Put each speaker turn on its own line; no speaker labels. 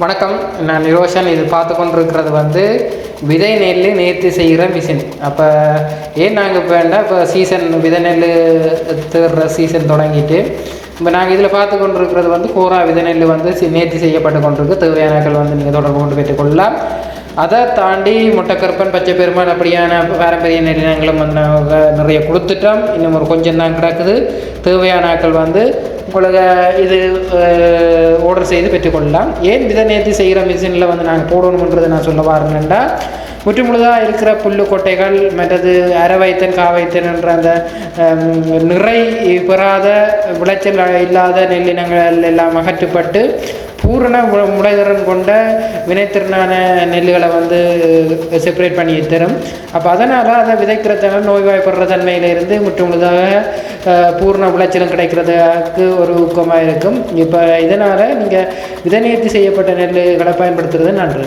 வணக்கம். நான் நிரோஷன். இது பார்த்து கொண்டிருக்கிறது வந்து விதை நெல் நேர்த்தி செய்கிற மிஷின். அப்போ ஏன் நாங்கள் இப்போ வேண்டாம்? இப்போ சீசன் விதை நெல் தேடுற சீசன் தொடங்கிட்டு இப்போ நாங்கள் இதில் பார்த்து கொண்டிருக்கிறது வந்து கூறா விதை நெல் வந்து நேர்த்தி செய்யப்பட்டு கொண்டிருக்கு. தேவையானக்கள் வந்து நீங்கள் தொடர்பு கொண்டு பெற்றுக்கொள்ளலாம் அதை தாண்டி முட்டைக்கருப்பன் பச்சை பெருமாள் அப்படியான பாரம்பரிய நெல்லினங்களும் வந்து நாங்கள் நிறைய கொடுத்துட்டோம். இன்னும் ஒரு கொஞ்சம் தான் கிடக்குது. தேவையான ஆட்கள் வந்து உங்களுக்கு இது ஆர்டர் செய்து பெற்றுக்கொள்ளலாம். ஏன் விதை நேர்த்தி செய்கிற மிஷினில் வந்து நாங்கள் போடணுன்றதை நான் சொல்ல வரேன்டா முற்றுமுழுதாக இருக்கிற புல்லு கொட்டைகள் மற்றது அரவைத்தன் காவைத்தன் என்ற அந்த நிறை பெறாத விளைச்சல் இல்லாத நெல்லினங்கள் எல்லாம் அகற்றப்பட்டு பூரண மு- கொண்ட வினைத்திறனான நெல்லுகளை வந்து செப்பரேட் பண்ணி தரும். அப்போ அதனால் அதை விதைக்கிறதுனால நோய்வாய்ப்படுற தன்மையிலிருந்து முற்றுமுழுதாக பூர்ண பூரண விளைச்சலும் கிடைக்கிறதுக்கு ஒரு ஊக்கமாக இருக்கும். இப்போ இதனால் நீங்கள் விதை நேர்த்தி செய்யப்பட்ட நெல்லுகளை பயன்படுத்துறது நன்று.